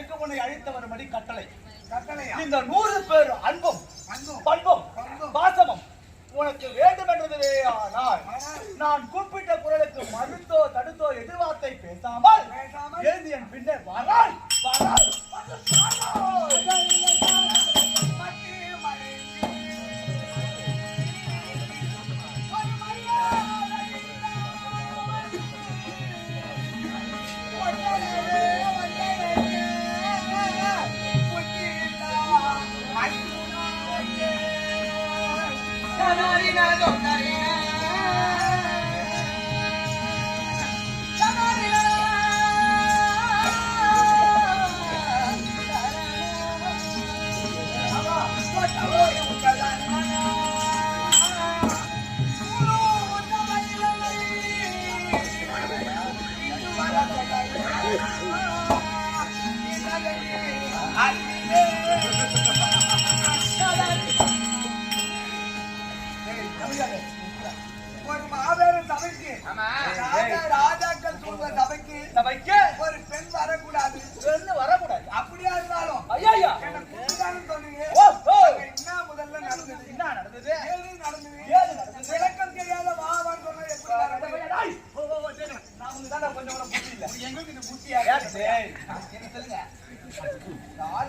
சபைக்கு உன்னை அழைத்து வரும்படி கட்டளை இந்த நூறு பேர் அன்பும் பண்பும். பாசமும் உனக்கு வேண்டும் என்றதுவே ஆனால். நான் கூப்பிட்ட குரலுக்கு மறுத்தோ தடுத்தோ எதிர்வார்த்தை பேசாமல் எழுதி என் பின்னே வராய். どあうなり ஒரு மாபெரும் சபைக்கு ராஜா ராஜாக்கள் சொல்ற சபைக்கு சபைக்கு. ஒரு பெண் வரக்கூடாது. பெண்ணு வரக்கூடாது. அப்படியா இருந்தாலும் ஐயா என்ன சொன்னீங்க என்ன முதல்ல நடந்தது? என்ன நடந்தது? ஏது நடந்தது? ஏது நடந்தது? விளக்கம் தெரியாத வாவான்னு சொன்னா எப்படி நடந்தது? உங்களுக்கு தான்டா கொஞ்சம் கூட புத்தி இல்ல. எங்களுக்கு இது புத்தியா? சொல்லுங்க